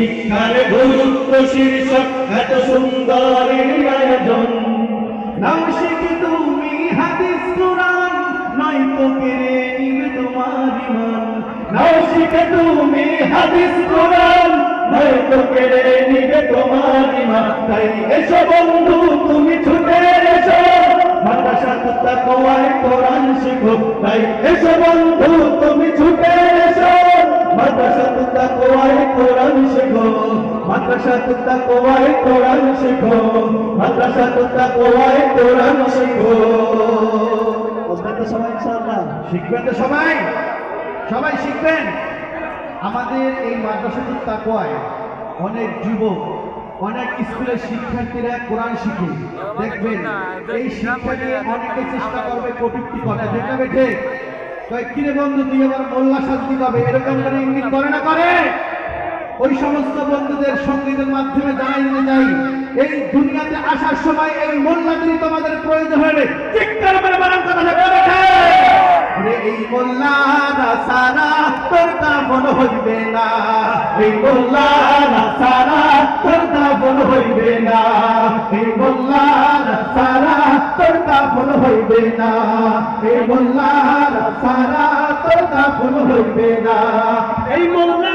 শিক্ষার গুরুত্ব শীর্ষক এত সুন্দর আয়োজন। নাও শিখে তুমি হাদিস, কোরআন, নয় তো কেড়ে নিবে তোমার ইমান। নাও শিখে তুমি হাদিস, কোরআন, নয় তো কেড়ে নিবে তোমার ইমান। তাই এসো বন্ধু, তুমি ছুটে এসো। মাদ্রাসা তুতা কোয়ায় কোরআন শিখো। তাই এসো বন্ধু, তুমি মাদ্রাসা তুতা কোয়ায় কোরআন শিখো কোরআন শিখো। বুঝবেন তো সবাই ইনশাআল্লাহ। শিখবেন তো সবাই? সবাই শিখবেন? আমাদের এই মাদ্রাসাতুল তাকওয়ায় অনেক যুবক অনেক স্কুলের শিক্ষার্থীরা কোরআন শিখে। দেখবেন এই শিক্ষা নিয়ে অনেকে চেষ্টা করবে কটুক্তি করে দেখাবে ঠিক কয় কিরে বন্ধু তুই আবার মোল্লা শান্তি পাবে এরকম করে ইঙ্গিত করে না করে? ওই সমস্ত বন্ধুদের সঙ্গীতের মাধ্যমে জানাই দিতে চাই, এই দুনিয়াতে আসার সময় এই মোল্লাদেরই তোমাদের প্রয়োজন হবে বলে এই মোল্লারা সারা তোর হইবে না। এই মোল্লারা সারা তোর দামন হইবে না। এই মোল্লারা সারা তোর দামন হইবে না। এই মোল্লারা সারা তোর হইবে না। এই মোল্লা